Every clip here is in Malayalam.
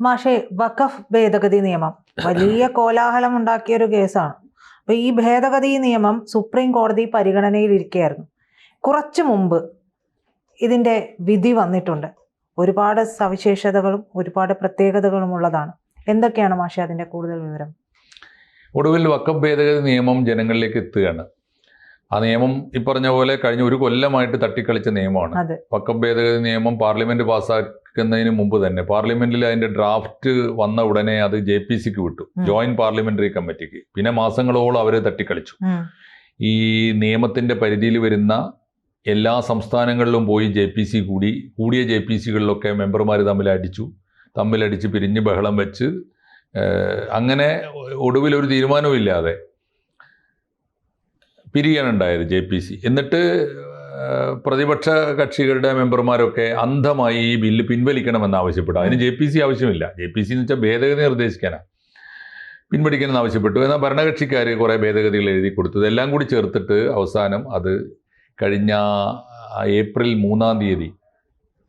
മാഷെ വഖഫ് ഭേദഗതി നിയമം. വലിയ കോലാഹലം ഉണ്ടാക്കിയ ഒരു കേസാണ്. അപ്പൊ ഈ ഭേദഗതി നിയമം സുപ്രീം കോടതി പരിഗണനയിലിരിക്കുകയായിരുന്നു കുറച്ചു മുമ്പ് ഇതിന്റെ വിധി വന്നിട്ടുണ്ട്. ഒരുപാട് സവിശേഷതകളും ഒരുപാട് പ്രത്യേകതകളും ഉള്ളതാണ്. എന്തൊക്കെയാണ് മാഷെ അതിന്റെ കൂടുതൽ വിവരം? ഒടുവിൽ വക്കഫ് ഭേദഗതി നിയമം ജനങ്ങളിലേക്ക് എത്തുകയാണ്. ആ നിയമം ഈ പറഞ്ഞ പോലെ കഴിഞ്ഞ ഒരു കൊല്ലമായിട്ട് തട്ടിക്കളിച്ച നിയമമാണ്. വക്കം ഭേദഗതി നിയമം പാർലമെന്റ് പാസ്സാക്കുന്നതിന് മുമ്പ് തന്നെ പാർലമെന്റിൽ അതിന്റെ ഡ്രാഫ്റ്റ് വന്ന ഉടനെ അത് ജെ പി സിക്ക് വിട്ടു. ജോയിന്റ് പാർലമെന്ററി കമ്മിറ്റിക്ക് പിന്നെ മാസങ്ങളോളം അവർ തട്ടിക്കളിച്ചു. ഈ നിയമത്തിന്റെ പരിധിയിൽ വരുന്ന എല്ലാ സംസ്ഥാനങ്ങളിലും പോയി ജെ പി സി കൂടി കൂടിയ ജെ പി സികളിലൊക്കെ മെമ്പർമാർ തമ്മിൽ അടിച്ചു. തമ്മിലടിച്ച് പിരിഞ്ഞ് ബഹളം വെച്ച് അങ്ങനെ ഒടുവിൽ ഒരു തീരുമാനവും ഇല്ലാതെ പിരിയാനുണ്ടായത് ജെ പി സി. എന്നിട്ട് പ്രതിപക്ഷ കക്ഷികളുടെ മെമ്പർമാരൊക്കെ അന്ധമായി ഈ ബില്ല് പിൻവലിക്കണമെന്ന് ആവശ്യപ്പെട്ടു. അതിന് ജെ പി സി ആവശ്യമില്ല. ജെ പി സി എന്ന് വെച്ചാൽ ഭേദഗതി നിർദ്ദേശിക്കാനാണ് പിൻവലിക്കണമെന്ന് ആവശ്യപ്പെട്ടു. എന്നാൽ ഭരണകക്ഷിക്കാർ കുറേ ഭേദഗതികൾ എഴുതി കൊടുത്തു. ഇതെല്ലാം കൂടി ചേർത്തിട്ട് അവസാനം അത് കഴിഞ്ഞ ഏപ്രിൽ മൂന്നാം തീയതി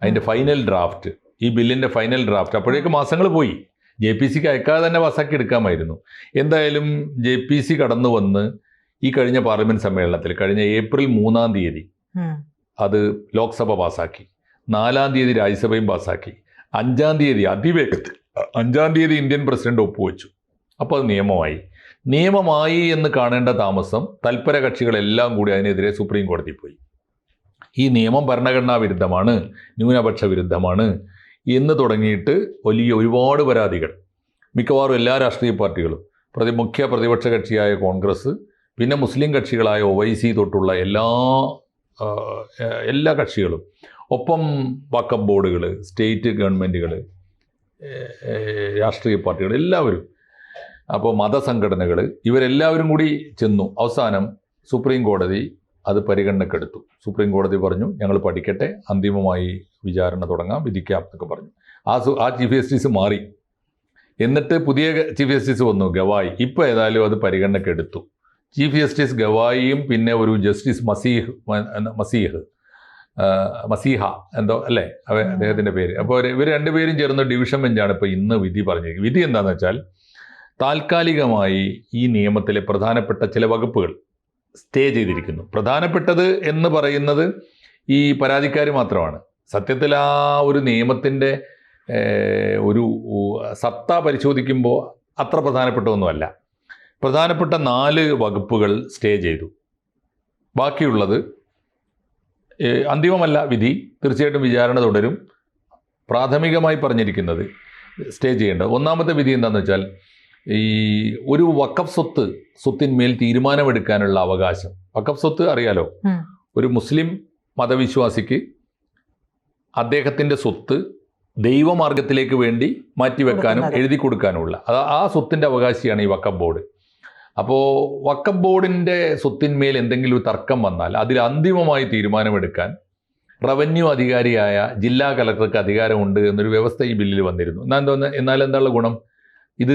അതിന്റെ ഫൈനൽ ഡ്രാഫ്റ്റ് ഈ ബില്ലിന്റെ ഫൈനൽ ഡ്രാഫ്റ്റ് അപ്പോഴേക്ക് മാസങ്ങൾ പോയി. ജെ പി സിക്ക് അയക്കാതെ തന്നെ പാസ്സാക്കി എടുക്കാമായിരുന്നു. എന്തായാലും ജെ പി സി കടന്നു വന്ന് ഈ കഴിഞ്ഞ പാർലമെന്റ് സമ്മേളനത്തിൽ കഴിഞ്ഞ ഏപ്രിൽ മൂന്നാം തീയതി. അത് ലോക്സഭ പാസ്സാക്കി നാലാം തീയതി രാജ്യസഭയും പാസ്സാക്കി അഞ്ചാം തീയതി അതിവേഗത്തിൽ അഞ്ചാം തീയതി ഇന്ത്യൻ പ്രസിഡന്റ് ഒപ്പുവെച്ചു. അപ്പോൾ അത് നിയമമായി. നിയമമായി എന്ന് കാണേണ്ട താമസം തൽപര കക്ഷികളെല്ലാം കൂടി അതിനെതിരെ സുപ്രീം കോടതി പോയി. ഈ നിയമം ഭരണഘടനാ വിരുദ്ധമാണ് ന്യൂനപക്ഷ വിരുദ്ധമാണ് എന്ന് തുടങ്ങിയിട്ട് വലിയ ഒരുപാട് പരാതികൾ. മിക്കവാറും എല്ലാ രാഷ്ട്രീയ പാർട്ടികളും പ്രതി മുഖ്യ പ്രതിപക്ഷ കക്ഷിയായ കോൺഗ്രസ് പിന്നെ മുസ്ലിം കക്ഷികളായ ഒ തൊട്ടുള്ള എല്ലാ എല്ലാ കക്ഷികളും. ഒപ്പം വക്കഫ് ബോർഡുകൾ സ്റ്റേറ്റ് ഗവൺമെന്റുകൾ രാഷ്ട്രീയ പാർട്ടികൾ എല്ലാവരും. അപ്പോൾ മതസംഘടനകൾ ഇവരെല്ലാവരും കൂടി ചെന്നു. അവസാനം സുപ്രീം കോടതി അത് പരിഗണനക്കെടുത്തു. സുപ്രീം കോടതി പറഞ്ഞു ഞങ്ങൾ പഠിക്കട്ടെ അന്തിമമായി വിചാരണ തുടങ്ങാം വിധിക്കാം എന്നൊക്കെ പറഞ്ഞു. ആ സു ആ ചീഫ് ജസ്റ്റിസ് മാറി. എന്നിട്ട് പുതിയ ചീഫ് ജസ്റ്റിസ് വന്നു ഗവായി. ഇപ്പോൾ ഏതായാലും അത് പരിഗണനക്കെടുത്തു. ചീഫ് ജസ്റ്റിസ് ഗവായിയും പിന്നെ ഒരു ജസ്റ്റിസ് മസീഹ് മസീഹ് മസീഹ എന്തോ അല്ലേ? അവ അദ്ദേഹത്തിന്റെ പേര്. അപ്പോൾ ഇവർ രണ്ടുപേരും ചേർന്ന ഡിവിഷൻ ബെഞ്ചാണ് ഇപ്പോൾ ഇന്ന് വിധി പറഞ്ഞിരിക്കുന്നത്. വിധി എന്താണെന്ന് വെച്ചാൽ താൽക്കാലികമായി ഈ നിയമത്തിലെ പ്രധാനപ്പെട്ട ചില വകുപ്പുകൾ സ്റ്റേ ചെയ്തിരിക്കുന്നു. പ്രധാനപ്പെട്ടത് എന്ന് പറയുന്നത് ഈ പരാതിക്കാർ മാത്രമാണ്. സത്യത്തിൽ ആ ഒരു നിയമത്തിന്റെ ഒരു സത്ത പരിശോധിക്കുമ്പോൾ അത്ര പ്രധാനപ്പെട്ട ഒന്നുമല്ല പ്രധാനപ്പെട്ട നാല് വകുപ്പുകൾ സ്റ്റേ ചെയ്തു. ബാക്കിയുള്ളത് അന്തിമമല്ല വിധി തീർച്ചയായിട്ടും വിചാരണ തുടരും. പ്രാഥമികമായി പറഞ്ഞിരിക്കുന്നത് സ്റ്റേ ചെയ്യേണ്ടത്. ഒന്നാമത്തെ വിധി എന്താണെന്ന് വെച്ചാൽ ഈ ഒരു വക്കഫ് സ്വത്ത് സ്വത്തിന്മേൽ തീരുമാനമെടുക്കാനുള്ള അവകാശം. വക്കഫ് സ്വത്ത് അറിയാലോ? ഒരു മുസ്ലിം മതവിശ്വാസിക്ക് അദ്ദേഹത്തിന്റെ സ്വത്ത് ദൈവമാർഗത്തിലേക്ക് വേണ്ടി മാറ്റിവെക്കാനും. എഴുതി കൊടുക്കാനുമുള്ള അത് ആ സ്വത്തിന്റെ അവകാശിയാണ് ഈ വക്കഫ് ബോർഡ്. അപ്പോൾ വക്കഫ് ബോർഡിന്റെ സ്വത്തിന്മേൽ എന്തെങ്കിലും ഒരു തർക്കം വന്നാൽ അതിൽ അന്തിമമായി തീരുമാനമെടുക്കാൻ റവന്യൂ അധികാരിയായ ജില്ലാ കലക്ടർക്ക് അധികാരമുണ്ട് എന്നൊരു വ്യവസ്ഥ ഈ ബില്ലിൽ വന്നിരുന്നു. എന്നാൽ എന്തോന്ന് എന്നാൽ എന്താണ് ഗുണം? ഇത്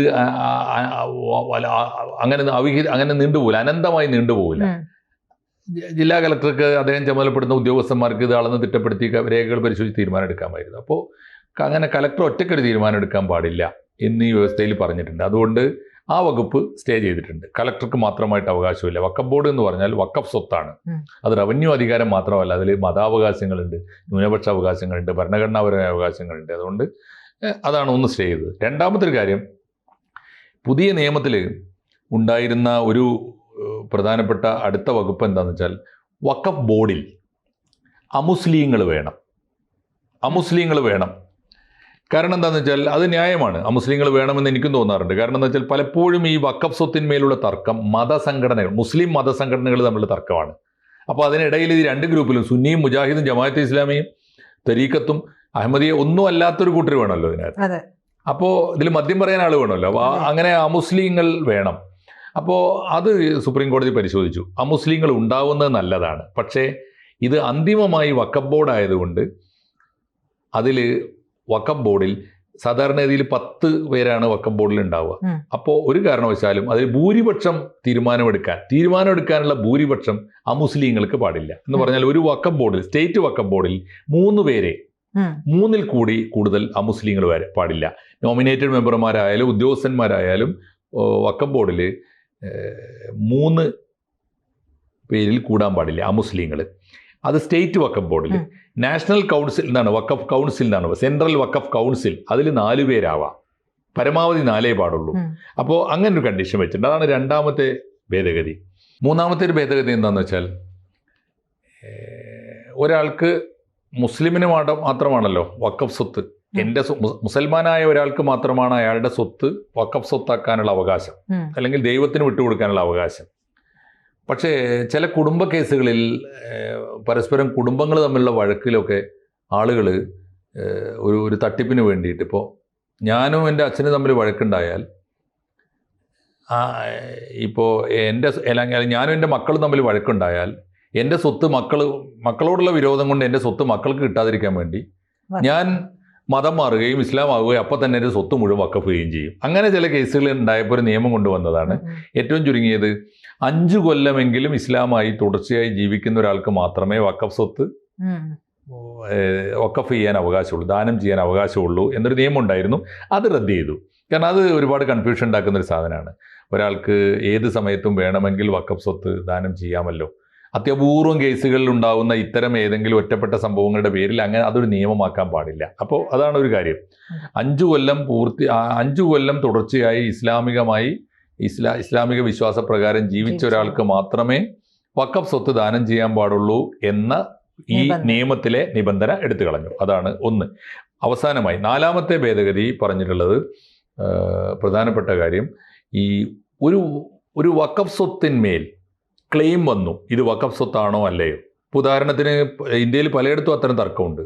അങ്ങനെ അവിഹി അങ്ങനെ നീണ്ടുപോകില്ല. അനന്തമായി നീണ്ടുപോകില്ല. ജില്ലാ കലക്ടർക്ക് അദ്ദേഹം ചുമതലപ്പെടുന്ന ഉദ്യോഗസ്ഥന്മാർക്ക് ഇത് അളന്ന് തിട്ടപ്പെടുത്തി രേഖകൾ പരിശോധിച്ച് തീരുമാനം എടുക്കാമായിരുന്നു അപ്പോൾ അങ്ങനെ കലക്ടർ ഒറ്റയ്ക്കൊരു തീരുമാനം എടുക്കാൻ പാടില്ല എന്നീ വ്യവസ്ഥയിൽ പറഞ്ഞിട്ടുണ്ട്. അതുകൊണ്ട് ആ വകുപ്പ് സ്റ്റേ ചെയ്തിട്ടുണ്ട്. കലക്ടർക്ക് മാത്രമായിട്ട് അവകാശമില്ല. വക്കഫ് ബോർഡ് എന്ന് പറഞ്ഞാൽ വക്കഫ് സ്വത്താണ്. അത് റവന്യൂ അധികാരം മാത്രമല്ല. അതിൽ മതാവകാശങ്ങളുണ്ട് ന്യൂനപക്ഷ അവകാശങ്ങളുണ്ട് ഭരണഘടനാപരമായ അവകാശങ്ങളുണ്ട്. അതുകൊണ്ട് അതാണ് ഒന്ന് സ്റ്റേ ചെയ്തത്. രണ്ടാമത്തെ ഒരു കാര്യം പുതിയ നിയമത്തിൽ ഉണ്ടായിരുന്ന ഒരു പ്രധാനപ്പെട്ട അടുത്ത വകുപ്പ് എന്താണെന്ന് വെച്ചാൽ വക്കഫ് ബോർഡിൽ അമുസ്ലിങ്ങൾ വേണം. അമുസ്ലിങ്ങൾ വേണം. കാരണം എന്താണെന്ന് വെച്ചാൽ അത് ന്യായമാണ്. ആ മുസ്ലിങ്ങൾ വേണമെന്ന് എനിക്കും തോന്നാറുണ്ട്. കാരണം എന്താ വെച്ചാൽ പലപ്പോഴും ഈ വക്കഫ് സ്വത്തിന്മേലുള്ള തർക്കം മതസംഘടനകൾ മുസ്ലിം മതസംഘടനകൾ തമ്മിലുള്ള തർക്കമാണ്. അപ്പോൾ അതിനിടയിൽ ഈ രണ്ട് ഗ്രൂപ്പിലും സുന്നിയും മുജാഹിദും ജമാഅത്ത് ഇസ്ലാമിയും തരീക്കത്തും അഹമ്മദിയെ ഒന്നും അല്ലാത്തൊരു കൂട്ടർ വേണമല്ലോ ഇതിനകത്ത്. അപ്പോൾ ഇതിൽ മദ്യം പറയാൻ ആൾ വേണമല്ലോ. അപ്പോൾ ആ- മുസ്ലിങ്ങൾ അങ്ങനെ അമുസ്ലിങ്ങൾ വേണം. അപ്പോൾ അത് സുപ്രീം കോടതി പരിശോധിച്ചു. അമുസ്ലിങ്ങൾ ഉണ്ടാവുന്നത് നല്ലതാണ്. പക്ഷേ ഇത് അന്തിമമായി വക്കഫ് ബോർഡ് ആയതുകൊണ്ട് അതിൽ വക്കഫ് ബോർഡിൽ സാധാരണ രീതിയിൽ പത്ത് പേരാണ് വക്കം ബോർഡിൽ ഉണ്ടാവുക. അപ്പോൾ ഒരു കാരണവശാലും അതിൽ ഭൂരിപക്ഷം തീരുമാനമെടുക്കാൻ തീരുമാനമെടുക്കാനുള്ള ഭൂരിപക്ഷം അമുസ്ലിങ്ങൾക്ക് പാടില്ല. എന്ന് പറഞ്ഞാൽ ഒരു വക്കം ബോർഡിൽ സ്റ്റേറ്റ് വക്കം ബോർഡിൽ മൂന്ന് പേരെ മൂന്നിൽ കൂടി കൂടുതൽ അമുസ്ലിങ്ങൾ വരെ പാടില്ല. നോമിനേറ്റഡ് മെമ്പർമാരായാലും ഉദ്യോഗസ്ഥന്മാരായാലും വക്കം ബോർഡിൽ മൂന്ന് പേരിൽ കൂടാൻ പാടില്ല അമുസ്ലിങ്ങൾ അത് സ്റ്റേറ്റ് വക്കഫ് ബോർഡിൽ നാഷണൽ കൗൺസിൽ എന്നാണ് വക്കഫ് കൗൺസിൽ എന്നാണ് സെൻട്രൽ വക്കഫ് കൗൺസിൽ അതിൽ നാല് പേരാവാം. പരമാവധി നാലേ പാടുള്ളൂ. അപ്പോൾ അങ്ങനെ ഒരു കണ്ടീഷൻ വെച്ചിട്ടുണ്ട്. അതാണ് രണ്ടാമത്തെ ഭേദഗതി. മൂന്നാമത്തെ ഒരു ഭേദഗതി എന്താണെന്ന് വെച്ചാൽ ഒരാൾക്ക് മുസ്ലിമിന് മാത്രം മാത്രമാണല്ലോ വക്കഫ് സ്വത്ത്. എന്റെ മുസൽമാനായ ഒരാൾക്ക് മാത്രമാണ് അയാളുടെ സ്വത്ത് വക്കഫ് സ്വത്താക്കാനുള്ള അവകാശം. അല്ലെങ്കിൽ ദൈവത്തിന് വിട്ടുകൊടുക്കാനുള്ള അവകാശം. പക്ഷേ ചില കുടുംബ കേസുകളിൽ പരസ്പരം കുടുംബങ്ങൾ തമ്മിലുള്ള വഴക്കിലൊക്കെ ആളുകൾ ഒരു ഒരു തട്ടിപ്പിന് വേണ്ടിയിട്ട്. ഇപ്പോൾ ഞാനും എന്റെ അച്ഛനും തമ്മിൽ വഴക്കുണ്ടായാൽ ഇപ്പോൾ എന്റെ അല്ലെങ്കിൽ ഞാനും എന്റെ മക്കളും തമ്മിൽ വഴക്കുണ്ടായാൽ എന്റെ സ്വത്ത് മക്കൾ മക്കളോടുള്ള വിരോധം കൊണ്ട് എന്റെ സ്വത്ത് മക്കൾക്ക് കിട്ടാതിരിക്കാൻ വേണ്ടി ഞാൻ മതം മാറുകയും ഇസ്ലാം ആവുകയും അപ്പം തന്നെ എന്റെ സ്വത്ത് മുഴുവൻ വക്കഫ് ചെയ്യുകയും ചെയ്യും. അങ്ങനെ ചില കേസുകൾ ഉണ്ടായപ്പോൾ ഒരു നിയമം കൊണ്ടുവന്നതാണ്. ഏറ്റവും ചുരുങ്ങിയത് അഞ്ചു കൊല്ലമെങ്കിലും ഇസ്ലാമായി തുടർച്ചയായി ജീവിക്കുന്ന ഒരാൾക്ക് മാത്രമേ വക്കഫ് സ്വത്ത് വക്കഫ് ചെയ്യാൻ അവകാശമുള്ളൂ ദാനം ചെയ്യാൻ അവകാശമുള്ളൂ എന്നൊരു നിയമം ഉണ്ടായിരുന്നു അത് റദ്ദ് ചെയ്തു. കാരണം അത് ഒരുപാട് കൺഫ്യൂഷൻ ഉണ്ടാക്കുന്ന ഒരു സാധനമാണ്. ഒരാൾക്ക് ഏത് സമയത്തും വേണമെങ്കിൽ വക്കഫ് സ്വത്ത് ദാനം ചെയ്യാമല്ലോ. അത്യപൂർവം കേസുകളിൽ ഉണ്ടാകുന്ന ഇത്തരം ഏതെങ്കിലും ഒറ്റപ്പെട്ട സംഭവങ്ങളുടെ പേരിൽ അങ്ങനെ അതൊരു നിയമമാക്കാൻ പാടില്ല. അപ്പോൾ അതാണ് ഒരു കാര്യം. അഞ്ചു കൊല്ലം പൂർത്തി അഞ്ചു കൊല്ലം തുടർച്ചയായി ഇസ്ലാമികമായി ഇസ്ലാ ഇസ്ലാമിക വിശ്വാസപ്രകാരം ജീവിച്ച ജീവിച്ച. ഒരാൾക്ക് മാത്രമേ വക്കഫ് സ്വത്ത് ദാനം ചെയ്യാൻ പാടുള്ളൂ എന്ന ഈ നിയമത്തിലെ നിബന്ധന എടുത്തു കളഞ്ഞു. അതാണ് ഒന്ന്. അവസാനമായി നാലാമത്തെ ഭേദഗതി പറഞ്ഞിട്ടുള്ളത് പ്രധാനപ്പെട്ട കാര്യം ഈ ഒരു ഒരു വക്കഫ് സ്വത്തിന്മേൽ ക്ലെയിം വന്നു. ഇത് വക്കഫ് സ്വത്താണോ അല്ലയോ? ഇപ്പൊ ഉദാഹരണത്തിന് ഇന്ത്യയിൽ പലയിടത്തും അത്തരം തർക്കമുണ്ട്.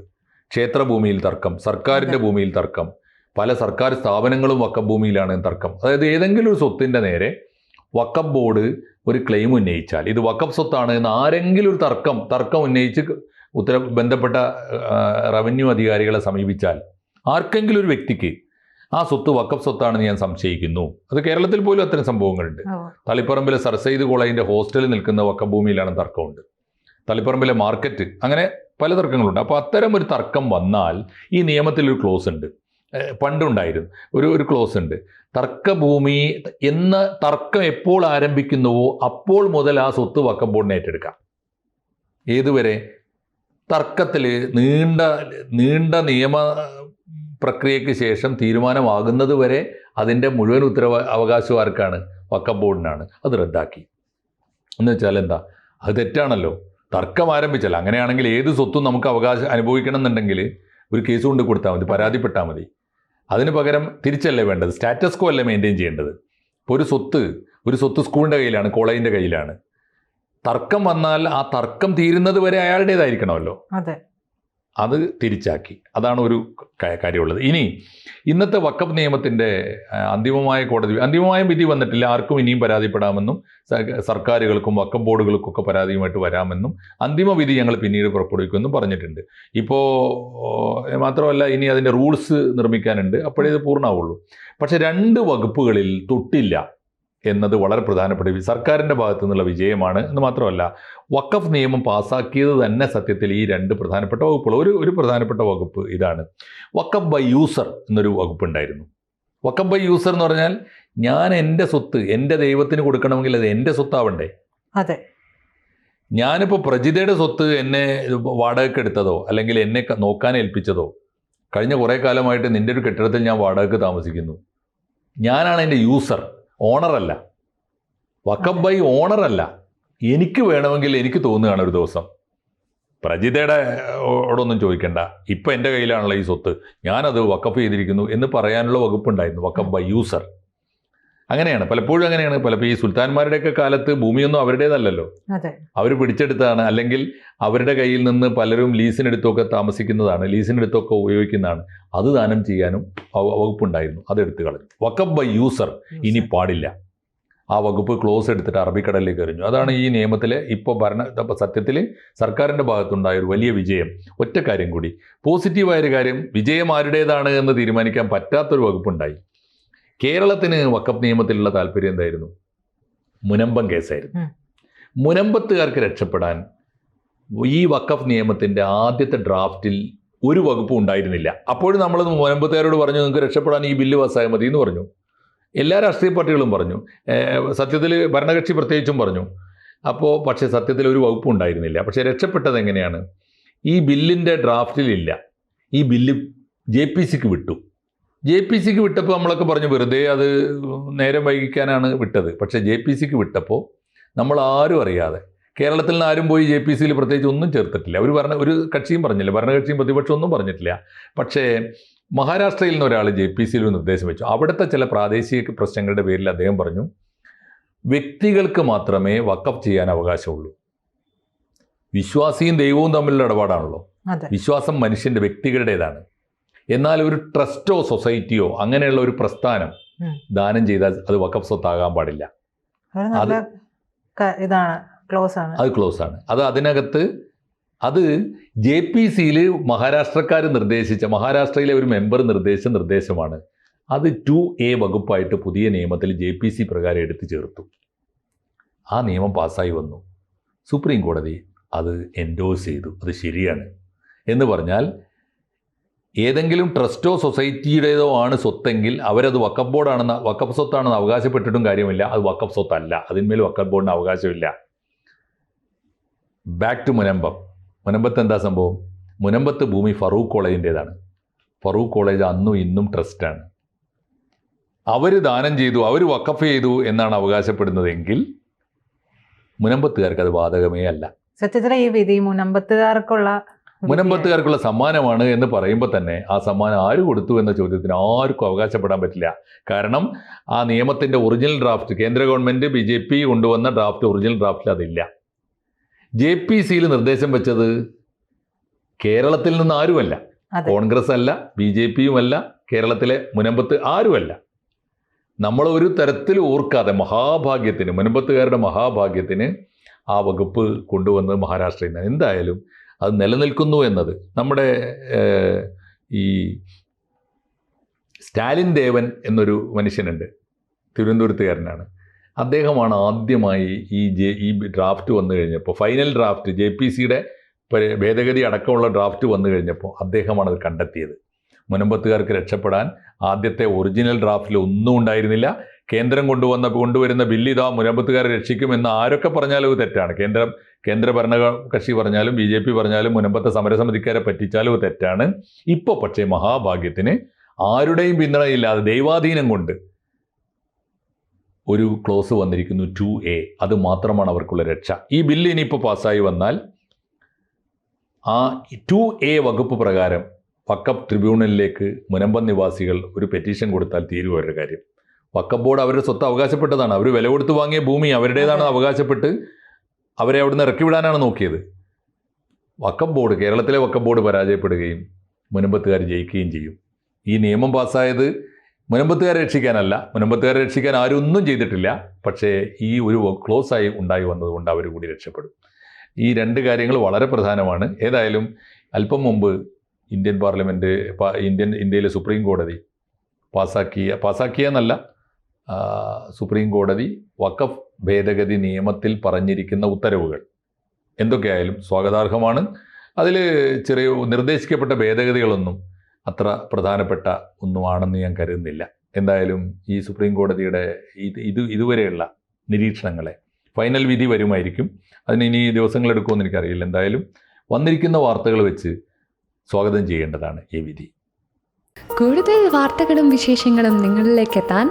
ക്ഷേത്രഭൂമിയിൽ തർക്കം സർക്കാരിന്റെ ഭൂമിയിൽ തർക്കം പല സർക്കാർ സ്ഥാപനങ്ങളും വക്കഭൂമിയിലാണ് തർക്കം. അതായത് ഏതെങ്കിലും ഒരു സ്വത്തിന്റെ നേരെ വക്കബ് ബോർഡ് ഒരു ക്ലെയിം ഉന്നയിച്ചാൽ ഇത് വക്കബ് സ്വത്താണ് എന്ന് ആരെങ്കിലും ഒരു തർക്കം തർക്കം ഉന്നയിച്ച് ഉത്തര ബന്ധപ്പെട്ട റവന്യൂ അധികാരികളെ സമീപിച്ചാൽ ആർക്കെങ്കിലും ഒരു വ്യക്തിക്ക് ആ സ്വത്ത് വക്കപ്പ് സ്വത്താണെന്ന് ഞാൻ സംശയിക്കുന്നു. അത് കേരളത്തിൽ പോലും അത്തരം സംഭവങ്ങളുണ്ട്. തളിപ്പറമ്പിലെ സർസൈദ് കോളേജിന്റെ ഹോസ്റ്റലിൽ നിൽക്കുന്ന വക്കഭൂമിയിലാണ് തർക്കമുണ്ട്. തളിപ്പറമ്പിലെ മാർക്കറ്റ് അങ്ങനെ പല തർക്കങ്ങളുണ്ട്. അപ്പോൾ അത്തരം ഒരു തർക്കം വന്നാൽ ഈ നിയമത്തിൽ ഒരു ക്ലോസ് ഉണ്ട്. പണ്ടുണ്ടായിരുന്നു. ഒരു ഒരു ക്ലോസ് ഉണ്ട്. തർക്കഭൂമി എന്ന തർക്കം എപ്പോൾ ആരംഭിക്കുന്നുവോ അപ്പോൾ മുതൽ ആ സ്വത്ത് വക്കം ബോർഡിനെ ഏറ്റെടുക്കാം. ഏതുവരെ? തർക്കത്തിൽ നീണ്ട നീണ്ട നിയമ പ്രക്രിയയ്ക്ക് ശേഷം തീരുമാനമാകുന്നത് വരെ അതിന്റെ മുഴുവൻ ഉത്തരവ അവകാശം ആർക്കാണ്? വക്കം ബോർഡിനാണ് അത് റദ്ദാക്കി. എന്ന് വെച്ചാൽ എന്താ? അത് തെറ്റാണല്ലോ. തർക്കം ആരംഭിച്ചാൽ അങ്ങനെയാണെങ്കിൽ ഏത് സ്വത്തും നമുക്ക് അവകാശം അനുഭവിക്കണം എന്നുണ്ടെങ്കിൽ ഒരു കേസ് കൊണ്ട് കൊടുത്താൽ മതി. പരാതിപ്പെട്ടാൽ മതി. അതിന് പകരം തിരിച്ചല്ലേ വേണ്ടത്? സ്റ്റാറ്റസ് കോ അല്ലേ മെയിന്റെയിൻ ചെയ്യേണ്ടത്? ഇപ്പോൾ ഒരു സ്വത്ത് ഒരു സ്വത്ത് സ്കൂളിന്റെ കയ്യിലാണ് കോളേജിന്റെ കയ്യിലാണ്. തർക്കം വന്നാൽ ആ തർക്കം തീരുന്നത് വരെ അയാളുടേതായിരിക്കണമല്ലോ. അതെ തിരിച്ചാക്കി. അതാണ് ഒരു കാര്യമുള്ളത്. ഇനി ഇന്നത്തെ വക്കപ്പ് നിയമത്തിന്റെ അന്തിമമായ കോടതി അന്തിമമായ വിധി വന്നിട്ടില്ല. ആർക്കും ഇനിയും പരാതിപ്പെടാമെന്നും സർക്കാരുകൾക്കും വക്കഫ് ബോർഡുകൾക്കൊക്കെ പരാതിയുമായിട്ട് വരാമെന്നും അന്തിമ വിധി ഞങ്ങൾ പിന്നീട് പുറപ്പെടുവിക്കുമെന്നും പറഞ്ഞിട്ടുണ്ട്. ഇപ്പോൾ മാത്രമല്ല ഇനി അതിന്റെ റൂൾസ് നിർമ്മിക്കാനുണ്ട്. അപ്പോഴേ ഇത് പൂർണമാവുള്ളൂ പക്ഷേ രണ്ട് വകുപ്പുകളിൽ തൊട്ടില്ല. എന്നത് വളരെ പ്രധാനപ്പെട്ട സർക്കാരിന്റെ ഭാഗത്തു നിന്നുള്ള വിജയമാണ്. എന്ന് മാത്രമല്ല വക്കഫ് നിയമം പാസ്സാക്കിയത് തന്നെ സത്യത്തിൽ ഈ രണ്ട് പ്രധാനപ്പെട്ട വകുപ്പുകൾ ഒരു ഒരു പ്രധാനപ്പെട്ട വകുപ്പ് ഇതാണ്. വക്കഫ് ബൈ യൂസർ എന്നൊരു വകുപ്പ് ഉണ്ടായിരുന്നു വക്കഫ് ബൈ യൂസർ എന്ന് പറഞ്ഞാൽ ഞാൻ എന്റെ സ്വത്ത് എന്റെ ദൈവത്തിന് കൊടുക്കണമെങ്കിൽ അത് എന്റെ സ്വത്താവണ്ടേ? അതെ. ഞാനിപ്പോൾ പ്രജിതയുടെ സ്വത്ത് എന്നെ വാടകയ്ക്ക് എടുത്തതോ അല്ലെങ്കിൽ എന്നെ നോക്കാൻ ഏൽപ്പിച്ചതോ കഴിഞ്ഞ കുറേ കാലമായിട്ട് നിന്റെ ഒരു കെട്ടിടത്തിൽ ഞാൻ വാടകയ്ക്ക് താമസിക്കുന്നു. ഞാനാണ് എന്റെ യൂസർ. ഓണറല്ല. Waqf by ഓണറല്ല. എനിക്ക് വേണമെങ്കിൽ എനിക്ക് തോന്നുകയാണ് ഒരു ദിവസം. പ്രജിതയുടെ ഓടൊന്നും ചോദിക്കണ്ട. ഇപ്പം എന്റെ കയ്യിലാണല്ലോ ഈ സ്വത്ത്. ഞാനത് വക്കഫ് ചെയ്തിരിക്കുന്നു എന്ന് പറയാനുള്ള വകുപ്പുണ്ടായിരുന്നു. വക്കഫ് ബൈ യൂസർ. അങ്ങനെയാണ്. പലപ്പോഴും അങ്ങനെയാണ്. പലപ്പോൾ ഈ സുൽത്താൻമാരുടെയൊക്കെ കാലത്ത് ഭൂമിയൊന്നും അവരുടേതല്ലല്ലോ. അതെ. അവർ പിടിച്ചെടുത്താണ് അല്ലെങ്കിൽ അവരുടെ കയ്യിൽ നിന്ന് പലരും ലീസിനെടുത്തൊക്കെ താമസിക്കുന്നതാണ്. ലീസിനെടുത്തൊക്കെ ഉപയോഗിക്കുന്നതാണ്. അത് ദാനം ചെയ്യാനും വകുപ്പുണ്ടായിരുന്നു. അതെടുത്ത് കളഞ്ഞു. വക്കബ് ബൈ യൂസർ ഇനി പാടില്ല. ആ വകുപ്പ് ക്ലോസ് എടുത്തിട്ട് അറബിക്കടലിലേക്ക് എറിഞ്ഞു. അതാണ് ഈ നിയമത്തിലെ ഇപ്പോൾ ഭരണ സത്യത്തിൽ സർക്കാരിന്റെ ഭാഗത്തുണ്ടായ ഒരു വലിയ വിജയം. ഒറ്റ കാര്യം കൂടി. പോസിറ്റീവായ ഒരു കാര്യം വിജയം ആരുടേതാണ് എന്ന് തീരുമാനിക്കാൻ പറ്റാത്തൊരു വകുപ്പുണ്ടായി. കേരളത്തിന് വക്കപ്പ് നിയമത്തിലുള്ള താല്പര്യം എന്തായിരുന്നു? മുനമ്പം കേസായിരുന്നു. മുനമ്പത്തുകാർക്ക് രക്ഷപ്പെടാൻ ഈ വക്കഫ് നിയമത്തിന്റെ ആദ്യത്തെ ഡ്രാഫ്റ്റിൽ ഒരു വകുപ്പും ഉണ്ടായിരുന്നില്ല. അപ്പോഴും നമ്മൾ മുനമ്പത്തുകാരോട് പറഞ്ഞു നിങ്ങൾക്ക് രക്ഷപ്പെടാൻ ഈ ബില്ല് പാസ്സായ മതി എന്ന് പറഞ്ഞു. എല്ലാ രാഷ്ട്രീയ പാർട്ടികളും പറഞ്ഞു. സത്യത്തിൽ ഭരണകക്ഷി പ്രത്യേകിച്ചും പറഞ്ഞു. അപ്പോൾ പക്ഷേ സത്യത്തിൽ ഒരു വകുപ്പും ഉണ്ടായിരുന്നില്ല. പക്ഷേ രക്ഷപ്പെട്ടത് എങ്ങനെയാണ് ഈ ബില്ലിന്റെ ഡ്രാഫ്റ്റിലില്ല. ഈ ബില്ല് ജെ പി സിക്ക് വിട്ടു. ജെ പി സിക്ക് വിട്ടപ്പോൾ നമ്മളൊക്കെ പറഞ്ഞു വെറുതെ അത് നേരം വൈകിക്കാനാണ് വിട്ടത്. പക്ഷേ ജെ പി സിക്ക് വിട്ടപ്പോൾ നമ്മൾ ആരും അറിയാതെ കേരളത്തിൽ നിന്ന് ആരും പോയി ജെ പി സിയിൽ പ്രത്യേകിച്ച് ഒന്നും ചേർത്തിട്ടില്ല. ഒരു ഭരണ ഒരു കക്ഷിയും പറഞ്ഞില്ല. ഭരണകക്ഷിയും പ്രതിപക്ഷം ഒന്നും പറഞ്ഞിട്ടില്ല. പക്ഷേ മഹാരാഷ്ട്രയിൽ നിന്ന് ഒരാൾ ജെ പി സിയിൽ നിർദ്ദേശം വെച്ചു. അവിടുത്തെ ചില പ്രാദേശിക പ്രശ്നങ്ങളുടെ പേരിൽ അദ്ദേഹം പറഞ്ഞു വ്യക്തികൾക്ക് മാത്രമേ വക്കഫ് ചെയ്യാൻ അവകാശമുള്ളൂ. വിശ്വാസിയും ദൈവവും തമ്മിലുള്ള ഇടപാടാണല്ലോ. വിശ്വാസം മനുഷ്യന്റെ വ്യക്തികളുടേതാണ്. എന്നാൽ ഒരു ട്രസ്റ്റോ സൊസൈറ്റിയോ അങ്ങനെയുള്ള ഒരു പ്രസ്ഥാനം ദാനം ചെയ്താൽ അത് വക്കഫ് സ്വത്താകാൻ പാടില്ല. ഇതാണ് ക്ലോസ് ആണ്. അത് ക്ലോസ് ആണ്. അത് അതിനകത്ത് അത് ജെ പി സിയിൽ മഹാരാഷ്ട്രക്കാർ നിർദ്ദേശിച്ച മഹാരാഷ്ട്രയിലെ ഒരു മെമ്പർ നിർദ്ദേശിച്ച നിർദ്ദേശമാണ്. അത് ടു എ വകുപ്പായിട്ട് പുതിയ നിയമത്തിൽ ജെ പി സി പ്രകാരം എടുത്തു ചേർത്തു. ആ നിയമം പാസ്സായി വന്നു. സുപ്രീം കോടതി അത് എൻഡോസ് ചെയ്തു. അത് ശരിയാണ്. എന്ന് പറഞ്ഞാൽ ഏതെങ്കിലും ട്രസ്റ്റോ സൊസൈറ്റിയുടേതോ ആണ് സ്വത്തെങ്കിൽ അവരത് വക്കപ്പ് ബോർഡാണെന്ന് വക്കപ്പ് സ്വത്താണെന്ന് അവകാശപ്പെട്ടിട്ടും കാര്യമില്ല. അത് വക്കപ്പ് സ്വത്തല്ല. അതിന്മേൽ വക്കപ്പ് ബോർഡിന് അവകാശമില്ല. ബാക്ക് ടു മുനമ്പം മുനമ്പത്ത് എന്താ സംഭവം? മുനമ്പത്ത് ഭൂമി ഫറൂഖ് കോളേജിന്റേതാണ്. ഫറൂഖ് കോളേജ് അന്നും ഇന്നും ട്രസ്റ്റാണ്. അവർ ദാനം ചെയ്തു അവർ വക്കഫ് ചെയ്തു എന്നാണ് അവകാശപ്പെടുന്നതെങ്കിൽ മുനമ്പത്തുകാർക്ക് അത് ബാധകമേ അല്ല. സത്യത്തിലെ ഈ വിധി മുനമ്പത്തുകാർക്കുള്ള. മുനമ്പത്തുകാർക്കുള്ള സമ്മാനമാണ് എന്ന് പറയുമ്പോൾ തന്നെ ആ സമ്മാനം ആര് കൊടുത്തു എന്ന ചോദ്യത്തിന് ആർക്കും അവകാശപ്പെടാൻ പറ്റില്ല. കാരണം ആ നിയമത്തിന്റെ ഒറിജിനൽ ഡ്രാഫ്റ്റ് കേന്ദ്ര ഗവൺമെന്റ് ബി ജെ പി കൊണ്ടുവന്ന ഡ്രാഫ്റ്റ് ഒറിജിനൽ ഡ്രാഫ്റ്റിൽ അതില്ല. ജെ പി സിയിൽ നിർദ്ദേശം വെച്ചത് കേരളത്തിൽ നിന്ന് ആരുമല്ല. കോൺഗ്രസ് അല്ല ബി ജെ പിയുമല്ല കേരളത്തിലെ മുനമ്പത്ത് ആരുമല്ല. നമ്മൾ ഒരു തരത്തിൽ ഓർക്കാതെ മഹാഭാഗ്യത്തിന് മുനമ്പത്തുകാരുടെ മഹാഭാഗ്യത്തിന് ആ വകുപ്പ് കൊണ്ടുവന്നത് മഹാരാഷ്ട്രയിൽ നിന്ന്. എന്തായാലും അത് നിലനിൽക്കുന്നു എന്നത്. നമ്മുടെ ഈ സ്റ്റാലിൻ ദേവൻ എന്നൊരു മനുഷ്യനുണ്ട്. തിരുവനന്തപുരത്തുകാരനാണ്. അദ്ദേഹമാണ് ആദ്യമായി ഈ ജെ ഈ ഡ്രാഫ്റ്റ് വന്നു കഴിഞ്ഞപ്പോൾ ഫൈനൽ ഡ്രാഫ്റ്റ് ജെ പി സിയുടെ ഭേദഗതി അടക്കമുള്ള ഡ്രാഫ്റ്റ് വന്നു കഴിഞ്ഞപ്പോൾ അദ്ദേഹമാണ് അത് കണ്ടെത്തിയത്. മുനമ്പത്തുകാർക്ക് രക്ഷപ്പെടാൻ ആദ്യത്തെ ഒറിജിനൽ ഡ്രാഫ്റ്റിൽ ഒന്നും ഉണ്ടായിരുന്നില്ല. കേന്ദ്രം കൊണ്ടുവന്ന കൊണ്ടുവരുന്ന ബില്ല് ഇതാ മുനമ്പത്തുകാരെ രക്ഷിക്കുമെന്ന് ആരൊക്കെ പറഞ്ഞാലും തെറ്റാണ്. കേന്ദ്രം കേന്ദ്ര ഭരണ കക്ഷി പറഞ്ഞാലും ബി ജെ പി പറഞ്ഞാലും മുനമ്പത്തെ സമരസമിതിക്കാരെ പറ്റിച്ചാലും തെറ്റാണ്. ഇപ്പോൾ പക്ഷേ മഹാഭാഗ്യത്തിന് ആരുടെയും പിന്തുണയില്ലാതെ ദൈവാധീനം കൊണ്ട് ഒരു ക്ലോസ് വന്നിരിക്കുന്നു ടു എ അത് മാത്രമാണ് അവർക്കുള്ള രക്ഷ. ഈ ബില്ല് ഇനിയിപ്പോൾ പാസ്സായി വന്നാൽ ആ ടു എ വകുപ്പ് പ്രകാരം വക്കപ്പ് ട്രിബ്യൂണലിലേക്ക് മുനമ്പം നിവാസികൾ ഒരു പെറ്റീഷൻ കൊടുത്താൽ തീരും അവരുടെ കാര്യം? വക്കപ്പ് ബോർഡ് അവരുടെ സ്വത്ത് അവകാശപ്പെട്ടതാണ്. അവർ വില കൊടുത്ത് വാങ്ങിയ ഭൂമി അവരുടേതാണെന്ന് അവകാശപ്പെട്ട് അവരെ അവിടുന്ന് ഇറക്കി വിടാനാണ് നോക്കിയത്. വക്കം ബോർഡ് കേരളത്തിലെ വക്കം ബോർഡ് പരാജയപ്പെടുകയും മുനമ്പത്തുകാർ ജയിക്കുകയും ചെയ്യും. ഈ നിയമം പാസ്സായത് മുനമ്പത്തുകാരെ രക്ഷിക്കാനല്ല മുനമ്പത്തുകാരെ രക്ഷിക്കാൻ ആരും ഒന്നും ചെയ്തിട്ടില്ല. പക്ഷേ ഈ ഒരു ക്ലോസ് ആയി ഉണ്ടായി വന്നതുകൊണ്ട് അവർ കൂടി രക്ഷപ്പെടും. ഈ രണ്ട് കാര്യങ്ങൾ വളരെ പ്രധാനമാണ്. ഏതായാലും അല്പം മുമ്പ് ഇന്ത്യൻ പാർലമെന്റ് ഇന്ത്യൻ ഇന്ത്യയിലെ സുപ്രീം കോടതി പാസ്സാക്കിയ ആ, സുപ്രീം കോടതി വഖഫ് ഭേദഗതി നിയമത്തിൽ പറഞ്ഞിരിക്കുന്ന ഉത്തരവുകൾ. എന്തൊക്കെയായാലും സ്വാഗതാർഹമാണ്. അതിൽ ചെറിയ നിർദ്ദേശിക്കപ്പെട്ട ഭേദഗതികളൊന്നും അത്ര പ്രധാനപ്പെട്ട ഒന്നുമാണെന്ന് ഞാൻ കരുതുന്നില്ല. എന്തായാലും ഈ സുപ്രീം കോടതിയുടെ ഇത് ഇത് ഇതുവരെയുള്ള നിരീക്ഷണങ്ങളെ ഫൈനൽ വിധി വരുമായിരിക്കും. അതിന് ഇനി ദിവസങ്ങളെടുക്കുമെന്ന് എനിക്കറിയില്ല. എന്തായാലും വന്നിരിക്കുന്ന വാർത്തകൾ വെച്ച് സ്വാഗതം ചെയ്യേണ്ടതാണ് ഈ വിധി. കൂടുതൽ വാർത്തകളും വിശേഷങ്ങളും നിങ്ങളിലേക്ക് എത്താൻ